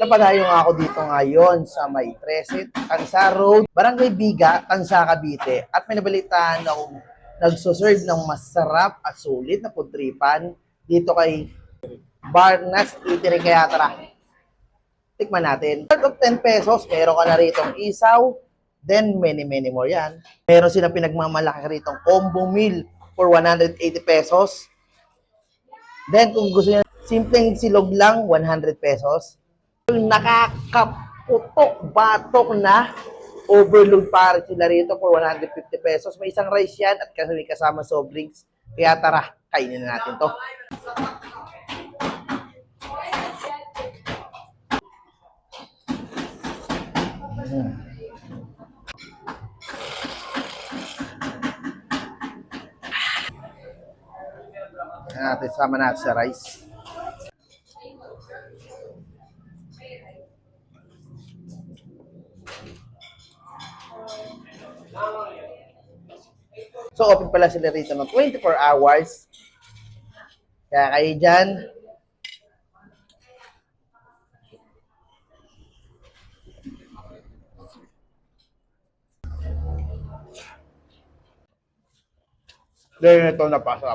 Napadayo nga ako dito ngayon sa may 13 Tansa Road, Barangay Biga, Tansa, Cavite. At may nabalitaan akong nagsoserve ng masarap at sulit na putripan dito kay Barnas Eatery. Kaya tara, tikman natin. Part of 10 pesos, meron ka na rito isaw, then many, many more yan. Meron silang pinagmamalaki rito combo meal for 180 pesos. Then kung gusto niya, simpleng silog lang, 100 pesos. Nakakaputok, batok na overload para sila rito for 150 pesos. May isang rice yan at kasi kasama soft drinks. Kaya tara, kainin na natin to. Yan natin, sama natin sa rice. So, open pala sila rito ng 24 hours. Kaya kayo dyan, Dahil ito napasarap.